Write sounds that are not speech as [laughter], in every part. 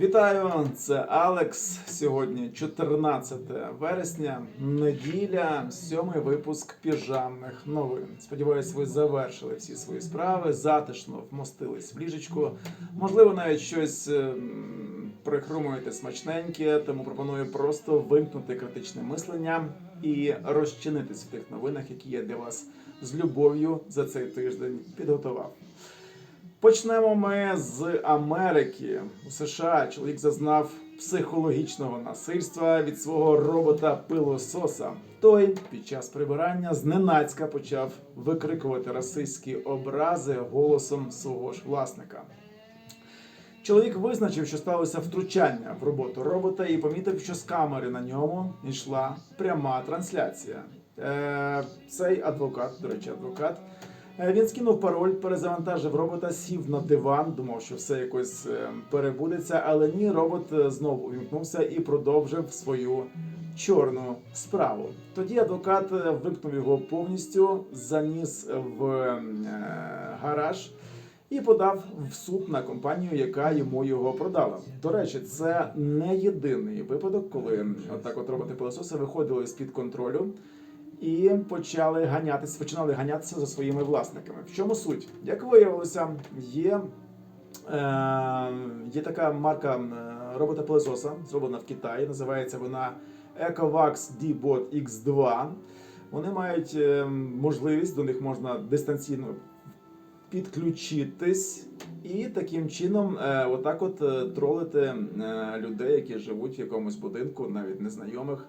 Вітаю, це Алекс. Сьогодні 14 вересня, неділя, сьомий випуск піжамних новин. Сподіваюсь, ви завершили всі свої справи, затишно вмостились в ліжечку. Можливо, навіть щось ем, прихрумуєте смачненьке, тому пропоную просто вимкнути критичне мислення і розчинитись в тих новинах, які я для вас з любов'ю за цей тиждень підготував. Почнемо ми з Америки. У США чоловік зазнав психологічного насильства від свого робота пилососа. Той під час прибирання зненацька почав викрикувати расистські образи голосом свого ж власника. Чоловік визначив, що сталося втручання в роботу робота, і помітив, що з камери на ньому йшла пряма трансляція. Е, цей адвокат, до речі, адвокат. Е, Він скинув пароль, перезавантажив робота, сів на диван, думав, що все якось е, перебудеться, але ні, робот е, знову увімкнувся і продовжив свою чорну справу. Тоді адвокат викнув його повністю, заніс в гараж і подав в суд на компанію, яка йому його продала. До речі, це не єдиний випадок, коли отак от роботи пилососи виходили з під контролю і почали ганятися, починали ганятися за своїми власниками. В чому суть? Як виявилося, є, е, є така марка е, робота пилососа, зроблена в Китаї. Називається вона Ecovax D-Bot X2. Вони мають е, можливість, до них можна дистанційно підключитись. І таким чином, е, отак от тролити людей, які живуть в якомусь будинку, навіть незнайомих.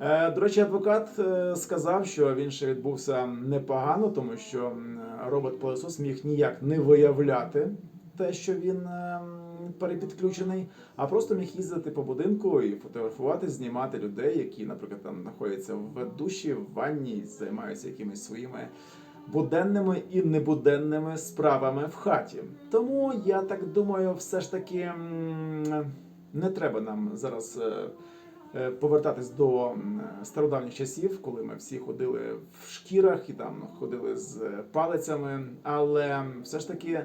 Е, До речі, адвокат е, сказав, що він ще відбувся непогано, тому що робот-пилосос міг ніяк не виявляти те, що він е, перепідключений, а просто міг їздити по будинку і фотографувати, знімати людей, які, наприклад, там знаходяться в душі, в ванні, займаються якимись своїми буденними і небуденними справами в хаті. Тому я так думаю, все ж таки не треба нам зараз. Е, Повертатись до стародавніх часів, коли ми всі ходили в шкірах і там ходили з е, палицями, але все ж таки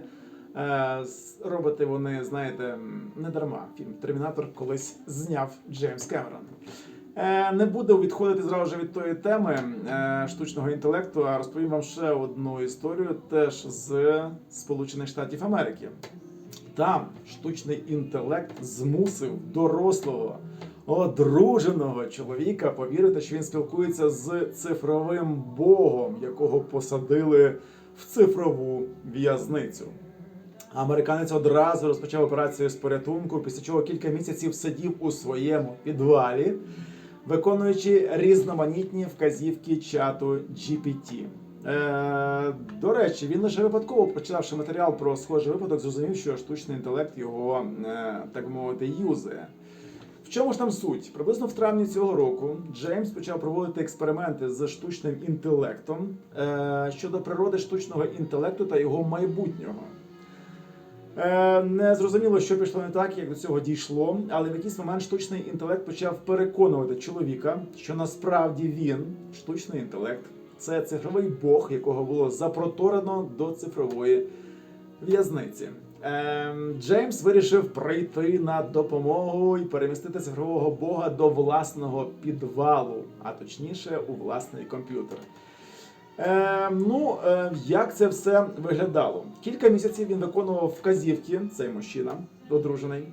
е, роботи вони, знаєте, не дарма. Фільм Термінатор колись зняв Джеймс Кемерон. Не буду відходити зразу від тої теми штучного інтелекту, а розповім вам ще одну історію теж з Сполучених Штатів Америки. Там штучний інтелект змусив дорослого одруженого чоловіка повірити, що він спілкується з цифровим богом, якого посадили в цифрову в'язницю. Американець одразу розпочав операцію з порятунку, після чого кілька місяців сидів у своєму підвалі, виконуючи різноманітні вказівки чату GPT. Е, до речі, він лише випадково, почитавши матеріал про схожий випадок, зрозумів, що штучний інтелект його, е, так мовити, юзає. Чому ж там суть? Приблизно в травні цього року Джеймс почав проводити експерименти з штучним інтелектом е, щодо природи штучного інтелекту та його майбутнього. Е, Не зрозуміло, що пішло не так, як до цього дійшло, але в якийсь момент штучний інтелект почав переконувати чоловіка, що насправді він, штучний інтелект, це цифровий бог, якого було запроторено до цифрової в'язниці. Ем, Джеймс вирішив прийти на допомогу і перемістити цифрового бога до власного підвалу, а точніше у власний комп'ютер. Е, ну, е, як це все виглядало? Кілька місяців він виконував вказівки, цей мужчина, одружений,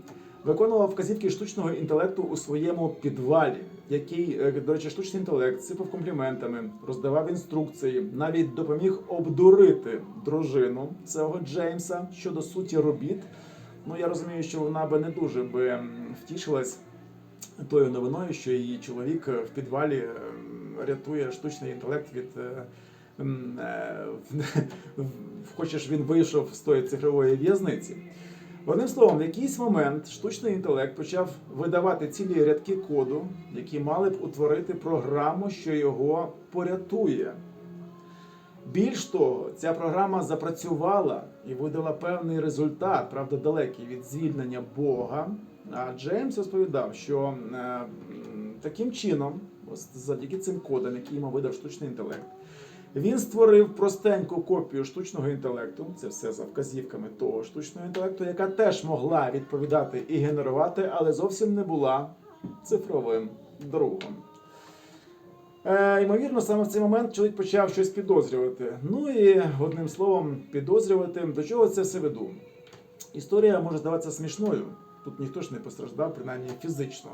виконував вказівки штучного інтелекту у своєму підвалі, який, е, до речі, штучний інтелект сипав компліментами, роздавав інструкції, навіть допоміг обдурити дружину цього Джеймса щодо суті робіт. Ну, я розумію, що вона би не дуже би втішилась тою новиною, що її чоловік е, в підвалі е, рятує штучний інтелект від. [laughs] Хочеш він вийшов з тої цифрової в'язниці. Одним словом, в якийсь момент штучний інтелект почав видавати цілі рядки коду, які мали б утворити програму, що його порятує. Більш того, ця програма запрацювала і видала певний результат, правда, далекий від звільнення Бога. А Джеймс розповідав, що е, таким чином, завдяки цим кодам, які йому видав штучний інтелект, Він створив простеньку копію штучного інтелекту. Це все за вказівками того штучного інтелекту, яка теж могла відповідати і генерувати, але зовсім не була цифровим другом. Е, ймовірно, саме в цей момент чоловік почав щось підозрювати. Ну і одним словом, підозрювати, до чого це все веду. Історія може здаватися смішною. Тут ніхто ж не постраждав, принаймні фізично.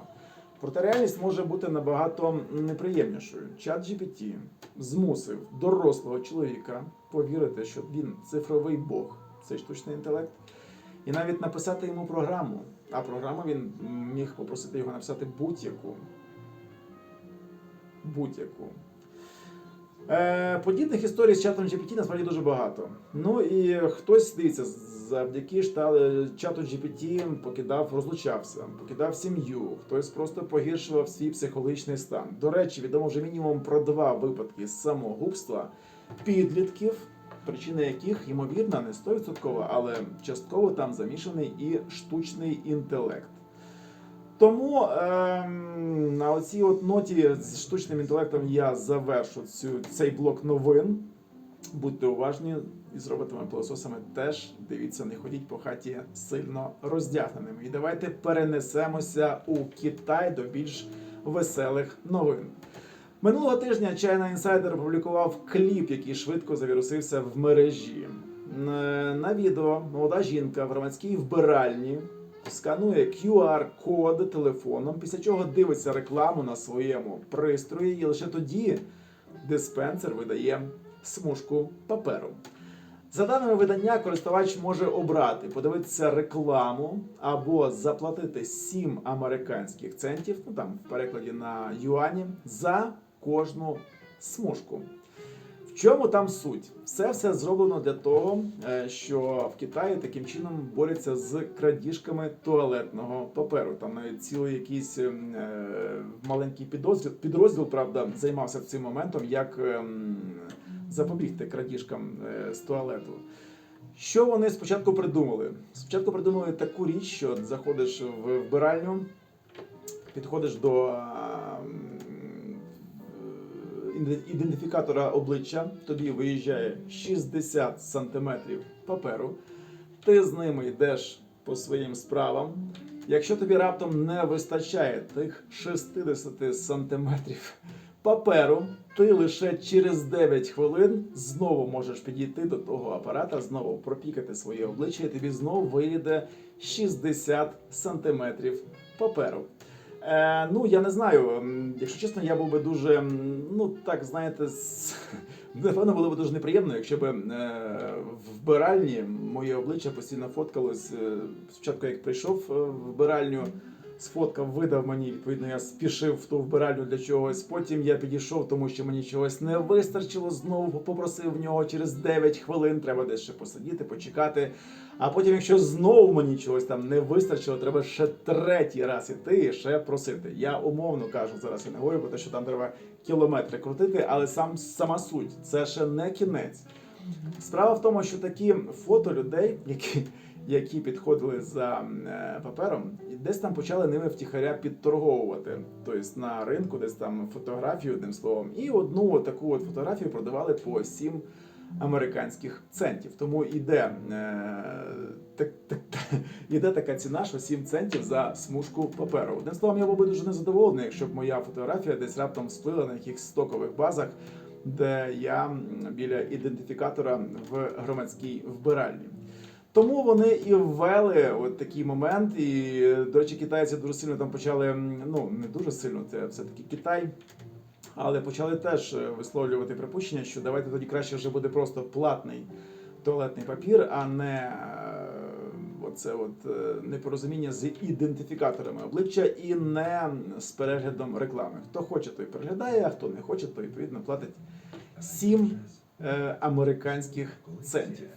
Проте реальність може бути набагато неприємнішою. Чат GPT змусив дорослого чоловіка повірити, що він цифровий Бог, цей штучний інтелект, і навіть написати йому програму. А програму він міг попросити його написати будь-яку. Будь-яку. Е, подібних історій з чатом GPT насправді дуже багато. Ну і хтось дивіться, завдяки шта- чату GPT покидав, розлучався, покидав сім'ю, хтось просто погіршував свій психологічний стан. До речі, відомо вже мінімум про два випадки самогубства підлітків, причина яких, ймовірно, не 100%, але частково там замішаний і штучний інтелект. Тому ем, на оцій от ноті з штучним інтелектом я завершу цю, цей блок новин. Будьте уважні і з роботами пилососами теж дивіться, не ходіть по хаті сильно роздягненими. І давайте перенесемося у Китай до більш веселих новин. Минулого тижня China Insider опублікував кліп, який швидко завірусився в мережі. Е, На відео молода жінка в громадській вбиральні сканує QR-код телефоном, після чого дивиться рекламу на своєму пристрої, і лише тоді диспенсер видає смужку паперу. За даними видання, користувач може обрати подивитися рекламу або заплатити 7 американських центів, ну там в перекладі на юані, за кожну смужку. Чому там суть? Все все зроблено для того, е, що в Китаї таким чином борються з крадіжками туалетного паперу. Там навіть цілий якийсь ем, е, маленький підрозділ, підрозділ, правда, займався цим моментом, як ем, запобігти крадіжкам е, з туалету. Що вони спочатку придумали? Спочатку придумали таку річ, що заходиш в вбиральню, підходиш до а, м, іде- ідентифікатора обличчя, тобі виїжджає 60 сантиметрів паперу, ти з ними йдеш по своїм справам. Якщо тобі раптом не вистачає тих 60 сантиметрів паперу, ти лише через 9 хвилин знову можеш підійти до того апарата, знову пропікати своє обличчя, і тобі знову вийде 60 сантиметрів паперу. Е, ну, я не знаю. Якщо чесно, я був би дуже, ну так знаєте, с- [laughs] напевно, було б дуже неприємно, якщо б е, в вбиральні моє обличчя постійно фоткалось. Е, спочатку, як прийшов е, в вбиральню, сфоткав, видав мені. Відповідно, я спішив в ту вбиральню для чогось. Потім я підійшов, тому що мені чогось не вистачило. Знову попросив в нього через 9 хвилин. Треба десь ще посидіти, почекати. А потім, якщо знову мені чогось там не вистачило, треба ще третій раз іти і ще просити. Я умовно кажу зараз, я не говорю про те, що там треба кілометри крутити, але сам сама суть це ще не кінець. Справа в тому, що такі фото людей, які, які підходили за е, папером, і десь там почали ними втіхаря підторговувати. Тобто на ринку, десь там фотографію, одним словом, і одну таку от фотографію продавали по 7 американських центів. Тому іде, е, так, так, [laughs] іде така ціна, що 7 центів за смужку паперу. Одним словом, я був би дуже незадоволений, якщо б моя фотографія десь раптом сплила на якихось стокових базах, де я біля ідентифікатора в громадській вбиральні. Тому вони і ввели от такий момент. І, до речі, китайці дуже сильно там почали, ну не дуже сильно, це все-таки Китай. Але почали теж е, висловлювати припущення, що давайте тоді краще вже буде просто платний туалетний папір, а не е, оце от е, непорозуміння з ідентифікаторами обличчя і не з переглядом реклами. Хто хоче, той переглядає, а хто не хоче, то відповідно платить 7 е, американських центів.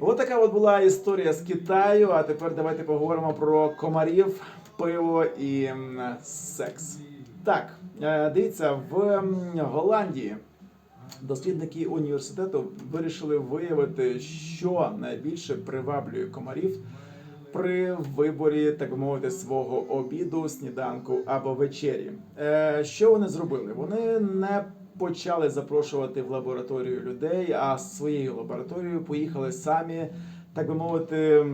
Ось така от була історія з Китаю. А тепер давайте поговоримо про комарів, пиво і секс. Так, е, дивіться, в Голландії дослідники університету вирішили виявити, що найбільше приваблює комарів при виборі, так би мовити, свого обіду, сніданку або вечері. Е, Що вони зробили? Вони не почали запрошувати в лабораторію людей, а з своєю лабораторією поїхали самі, так би мовити,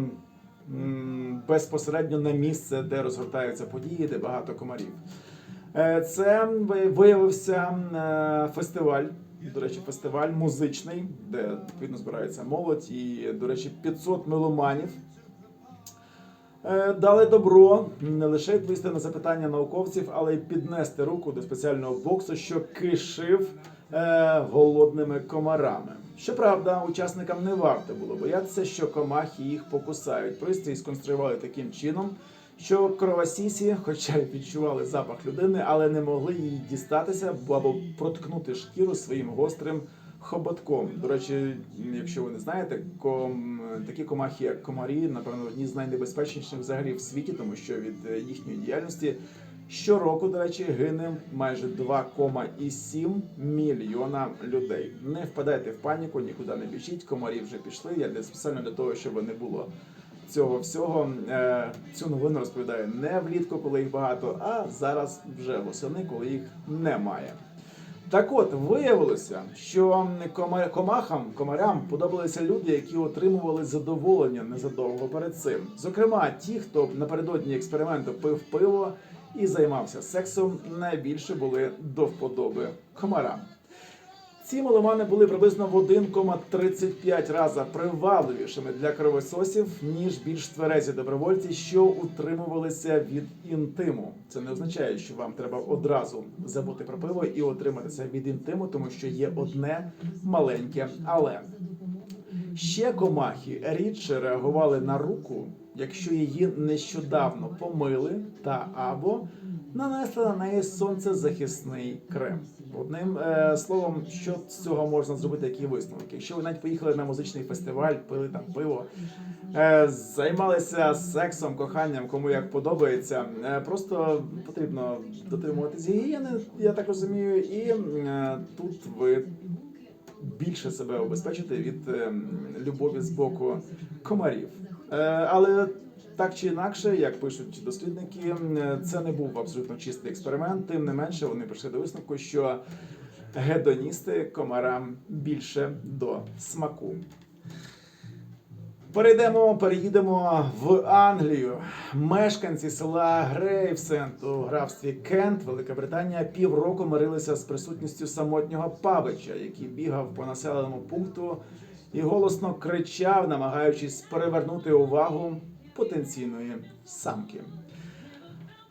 безпосередньо на місце, де розгортаються події, де багато комарів. Е, Це виявився е, фестиваль. До речі, фестиваль музичний, де відповідно збирається молодь, і, до речі, 500 меломанів дали добро не лише відповісти на запитання науковців, але й піднести руку до спеціального боксу, що кишив е, голодними комарами. Щоправда, учасникам не варто було боятися, що комахи їх покусають. Пристрій сконструювали таким чином, що кровосісі, хоча й відчували запах людини, але не могли їй дістатися або проткнути шкіру своїм гострим хоботком. До речі, якщо ви не знаєте, ком... такі комахи, як комарі, напевно, одні з найнебезпечніших взагалі в світі, тому що від е, їхньої діяльності щороку, до речі, гине майже 2,7 мільйона людей. Не впадайте в паніку, нікуди не біжіть. Комарі вже пішли. Я для спеціально для того, щоб не було. Цього всього Е, цю новину розповідаю не влітку, коли їх багато, а зараз вже восени, коли їх немає. Так от виявилося, що кома- комахам, комарям подобалися люди, які отримували задоволення незадовго перед цим. Зокрема, ті, хто напередодні експерименту пив пиво і займався сексом, найбільше були до вподоби комарам. Ці меломани були приблизно в 1,35 рази привабливішими для кровососів, ніж більш тверезі добровольці, що утримувалися від інтиму. Це не означає, що вам треба одразу забути про пиво і отриматися від інтиму, тому що є одне маленьке але. Ще комахи рідше реагували на руку, якщо її нещодавно помили та або нанесли на неї сонцезахисний крем. Одним е, словом, що з цього можна зробити, які висновки? Якщо ви навіть поїхали на музичний фестиваль, пили там пиво, е, займалися сексом, коханням, кому як подобається, е, просто потрібно дотримуватись гігієни, я так розумію, і е, тут ви більше себе обезпечити від е, любові з боку комарів. Е, але так чи інакше, як пишуть дослідники, це не був абсолютно чистий експеримент. Тим не менше, вони прийшли до висновку, що гедоністи комарам більше до смаку. Перейдемо, переїдемо в Англію. Мешканці села Грейвсенд у графстві Кент, Велика Британія, півроку мирилися з присутністю самотнього павича, який бігав по населеному пункту і голосно кричав, намагаючись привернути увагу потенційної самки.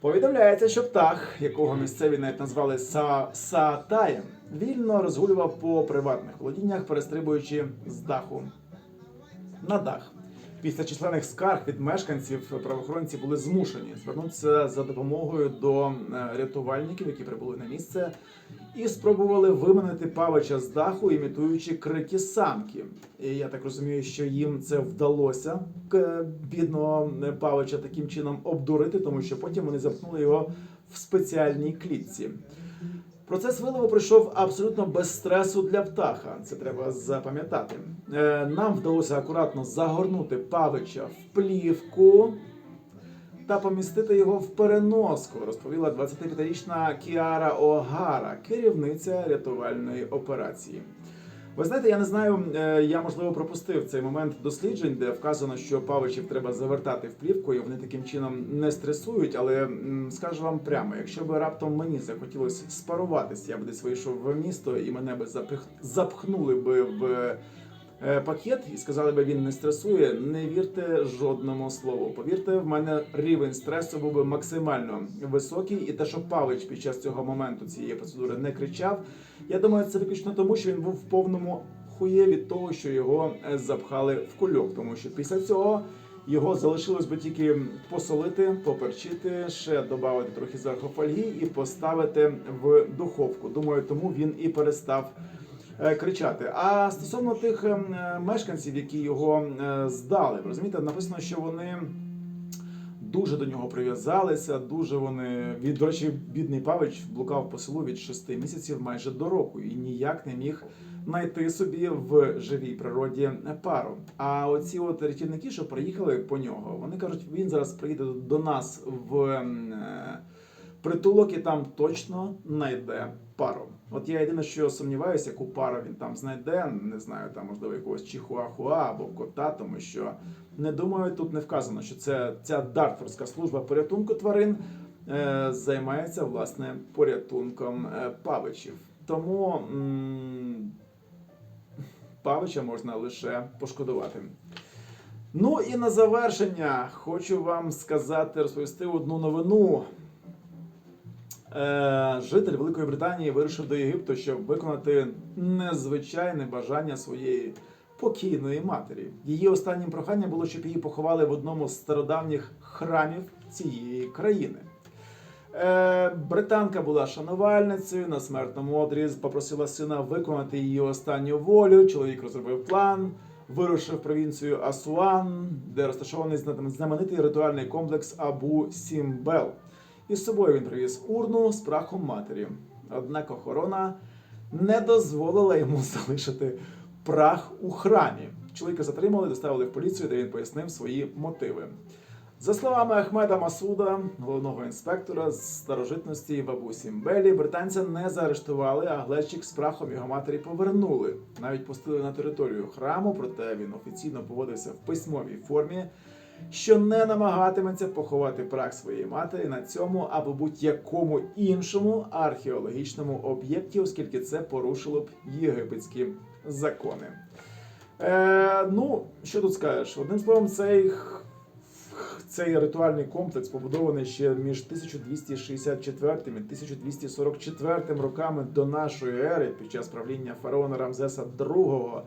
Повідомляється, що птах, якого місцеві навіть назвали Са Саатаєм, вільно розгулював по приватних володіннях, перестрибуючи з даху на дах. Після численних скарг від мешканців правоохоронці були змушені звернутися за допомогою до е, рятувальників, які прибули на місце, і спробували виманити павича з даху, імітуючи крики самки. І я так розумію, що їм це вдалося к- бідного е, павича таким чином обдурити, тому що потім вони замкнули його в спеціальній клітці. Процес вилову пройшов абсолютно без стресу для птаха. Це треба запам'ятати. Е, Нам вдалося акуратно загорнути павича в плівку та помістити його в переноску, розповіла 25-річна Кіара Огара, керівниця рятувальної операції. Ви знаєте, я не знаю, е, я можливо пропустив цей момент досліджень, де вказано, що павичів треба завертати в плівку, і вони таким чином не стресують. Але скажу вам прямо, якщо би раптом мені захотілося спаруватися, я б десь вийшов в місто і мене би запих... запхнули би в е, пакет і сказали би, він не стресує. Не вірте жодному слову. Повірте, в мене рівень стресу був би максимально високий, і те, що Павич під час цього моменту цієї процедури не кричав. Я думаю, це виключно тому, що він був в повному хує від того, що його е, запхали в кульок. Тому що після цього його залишилось би тільки посолити, поперчити, ще додати трохи зверху фольги і поставити в духовку. Думаю, тому він і перестав е, кричати. А стосовно тих ем, е, мешканців, які його здали, розумієте, написано, що вони. Дуже до нього прив'язалися, дуже вони від до речі, бідний Павич блукав по селу від шести місяців майже до року і ніяк не міг знайти собі в живій природі пару. А оці от рятівники, що приїхали по нього, вони кажуть, він зараз приїде до нас в ем, е, притулок і там точно знайде пару. От я єдине, що сумніваюся, яку пару він там знайде. Не знаю, там можливо якогось чихуахуа або кота, тому що не думаю, тут не вказано, що це ця Дартфордська служба порятунку тварин е, займається власне порятунком е, павичів. Тому м, павича можна лише пошкодувати. Ну і на завершення хочу вам сказати, розповісти одну новину. Е, житель Великої Британії вирушив до Єгипту, щоб виконати незвичайне бажання своєї покійної матері. Її останнім проханням було, щоб її поховали в одному з стародавніх храмів цієї країни. Е, британка була шанувальницею на смертному одрі, попросила сина виконати її останню волю. Чоловік розробив план, вирушив провінцію Асуан, де розташований знаменитий ритуальний комплекс Абу Сімбел. Із собою він привіз урну з прахом матері. Однак охорона не дозволила йому [laughs] залишити прах у храмі. Чоловіка затримали, доставили в поліцію, де він пояснив свої мотиви. За словами Ахмеда Масуда, головного інспектора з старожитності в Абу Сімбелі, британця не заарештували, а глечик з прахом його матері повернули. Навіть пустили на територію храму, проте він офіційно поводився в письмовій формі, що не намагатиметься поховати прах своєї матері на цьому або будь-якому іншому археологічному об'єкті, оскільки це порушило б єгипетські закони. Е, ну, що тут скажеш? Одним словом, цей, цей ритуальний комплекс побудований ще між 1264 і 1244 роками до нашої ери під час правління фараона Рамзеса II.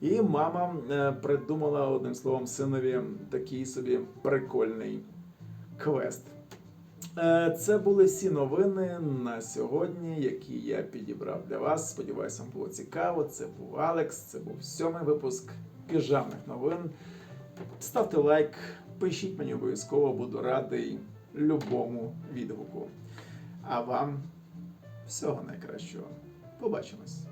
І мама е, придумала одним словом синові такий собі прикольний квест. Е, Це були всі новини на сьогодні, які я підібрав для вас. Сподіваюся, вам було цікаво. Це був Алекс, це був сьомий випуск піжамних новин. Ставте лайк, пишіть мені обов'язково, буду радий любому відгуку. А вам всього найкращого. Побачимось!